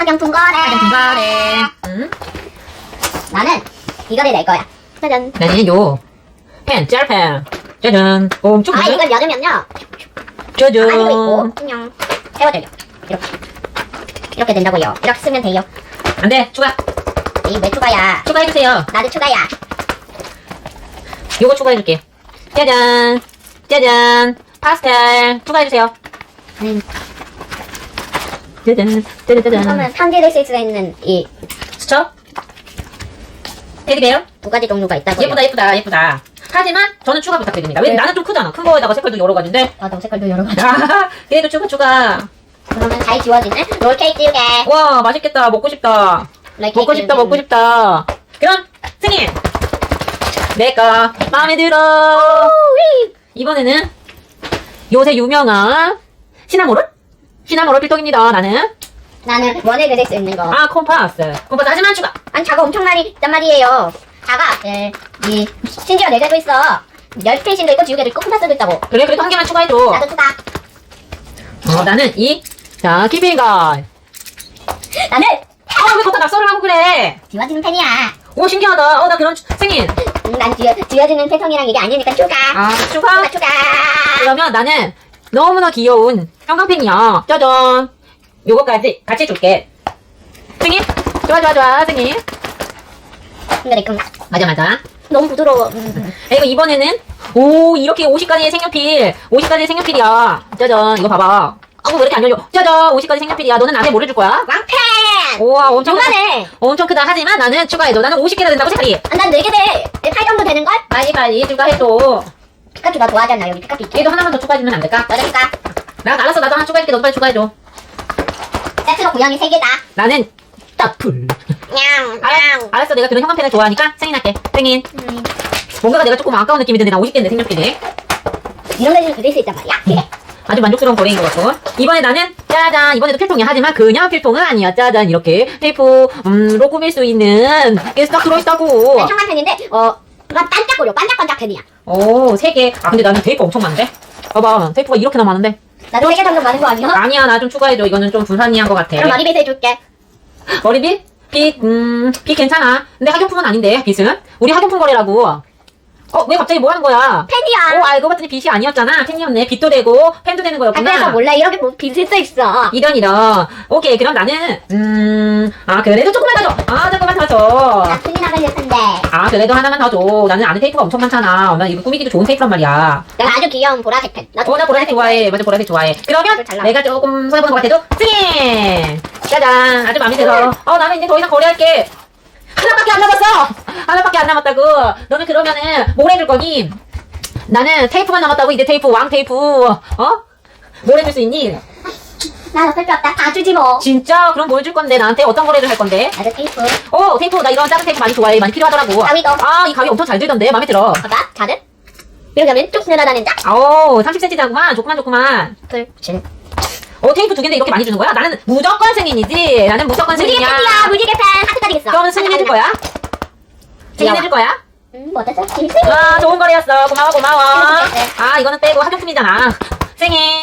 학용품 거래. 중간에. 응? 나는 이거를 낼 거야. 짜잔. 나는 요. 펜, 짤펜. 짜잔. 엄청 아? 이걸 열으면요. 짜잔. 가만히도 있고, 안녕. 세워줘요. 이렇게. 이렇게 된다고요. 이렇게 쓰면 돼요. 안 돼. 추가. 이왜 추가야? 추가해주세요. 나도 추가야. 요거 추가해줄게. 짜잔. 짜잔. 파스텔. 추가해주세요. 음, 짜잔. 짜잔. 그러면 쓸수 있는 이두 수첩. 테디베어. 가지 종류가 있다고요. 예쁘다, 예쁘다, 예쁘다. 하지만 저는 추가 부탁드립니다. 왜냐면 네. 나는 좀 크잖아. 큰 거에다가 색깔도 여러 가지인데. 맞아, 색깔도 여러 가지. 아, 그래도 추가, 추가. 그러면 잘 지워지는 롤케이크 띄우게. 와, 맛있겠다. 먹고 싶다. 먹고 싶다, 먹고 싶다. 그럼, 승인! 내가 마음에 들어. 이번에는 요새 유명한 시나모롤? 시나모롤 필통입니다, 나는. 나는 원을 그릴 수 있는 거. 아, 콤파스. 콤파스 하지만 추가. 아니, 자가 엄청 많이 있단 말이에요. 자가, 예, 이, 심지어 네 개도 있어. 열 페이지도 있고, 지우개도 있고, 콤파스도 있다고. 그래, 그래도 한 개만 추가해줘. 나도 추가. 어, 나는 이, 자, 키핑가. 나는 아, 왜 거기다 낙서를 하고 그래? 지워지는 펜이야. 오, 신기하다. 어, 나 그런, 추- 승인. 음, 난 지워, 지워지는 패턴이랑 이게 아니니까 추가. 아, 추가? 추가, 추가. 그러면 나는 너무나 귀여운 형광펜이야. 짜잔. 요거까지 같이 줄게. 승인? 좋아, 좋아, 좋아, 승인. 근데 그 맞아, 맞아. 너무 부드러워. 음. 그리고 이번에는, 오, 이렇게 50가지의 색연필. 50가지의 색연필이야. 짜잔. 이거 봐봐. 아우, 왜 이렇게 안 열려? 짜잔. 50가지 색연필이야. 너는 나한테 뭘 해줄 거야? 왕펜! 우와, 엄청 크다. 엄청 크다. 하지만 나는 추가해줘. 나는 50개나 된다고 색깔이. 아, 난네 개 돼. 내팔 정도 되는걸? 빨리, 빨리 추가해줘. 피카츄 나 좋아하잖아. 여기 피카츄 있지? 얘도 하나만 더 추가해주면 안 될까? 맞아, 추가. 나 알았어. 나도 하나 추가해줄게. 너도 빨리 추가해줘. 세트로 고양이 세 개다. 나는 따풀. 냥, 알았, 냥. 알았어. 내가 그런 형광펜을 좋아하니까 승인할게. 승인. 음, 뭔가가 내가 조금 아까운 느낌이 드는데 나 50개인데 색연필이. 이런 데는 그릴 수 있단 말이야. 아주 만족스러운 거래인 것 같고. 이번에 나는 짜잔. 이번에도 필통이야. 하지만 그냥 필통은 아니야. 짜잔. 이렇게 테이프 음, 로 꾸밀 수 있는 게딱 들어있다고. 청한 펜인데, 어, 막 반짝거려. 반짝반짝 펜이야. 오, 세 개. 아, 근데 나는 테이프 엄청 많은데? 봐봐. 테이프가 이렇게나 많은데? 나도 세개 정도 많은 거 아니야? 아니야. 나 좀 추가해줘. 이거는 좀 불합리한 것 같아. 그럼 머리빗 해줄게. 머리빗? 빗, 음, 빗 괜찮아. 근데 학용품은 아닌데, 빗은? 우리 학용품 거래라고. 어, 왜 갑자기 뭐 하는 거야? 펜이야. 오, 알고 봤더니 빗이 아니었잖아. 펜이었네. 빗도 되고, 펜도 되는 아, 거였구나. 그래서 몰라. 이렇게 뭐 빗을 써 있어. 이런, 이런. 오케이, 그럼 나는, 음, 아, 그래도 조금만 더 줘. 아, 조금만 더 줘. 나 그래도 하나만 더 줘. 나는 안에 테이프가 엄청 많잖아. 나 이거 꾸미기도 좋은 테이프란 말이야. 내가 아주 귀여운 보라색 펜. 나도 어, 나 보라색 좋아해. 맞아, 보라색 좋아해. 그러면 잘 나와. 내가 조금 손해보는 것 같아도, 승인! 짜잔. 아주 마음에 들어. 어, 나는 이제 더 이상 거래할게. 하나밖에 안 남았어! 하나밖에 안 남았다고. 너는 그러면은 뭘 해줄 거니? 나는 테이프만 남았다고, 이제 테이프, 왕 테이프. 어? 뭘 해줄 수 있니? 난 어쩔 수 없다. 다 주지 뭐. 진짜? 그럼 뭘 줄 건데? 나한테 어떤 거래를 할 건데? 나도 테이프. 어, 테이프. 나 이런 작은 테이프 많이 좋아해. 많이 필요하더라고. 가위도. 아, 이 가위 엄청 잘 들던데. 마음에 들어. 봐봐. 자는? 이렇게 하면 쭉 늘어나는 자. 오, 30cm자구만. 조그만, 조그만. 둘, 진. 어, 테이프 두 개인데 이렇게 많이 주는 거야? 나는 무조건 승인이지. 나는 무조건 승인이야. 펜이야. 무지개 펜. 하트까지 있어. 그러면 승인해줄 거야? 승인해줄 거야? 음, 뭐 어땠어? 승인. 아, 좋은 거래였어. 고마워, 고마워. 네. 아, 이거는 빼고 학용품이잖아. 승인.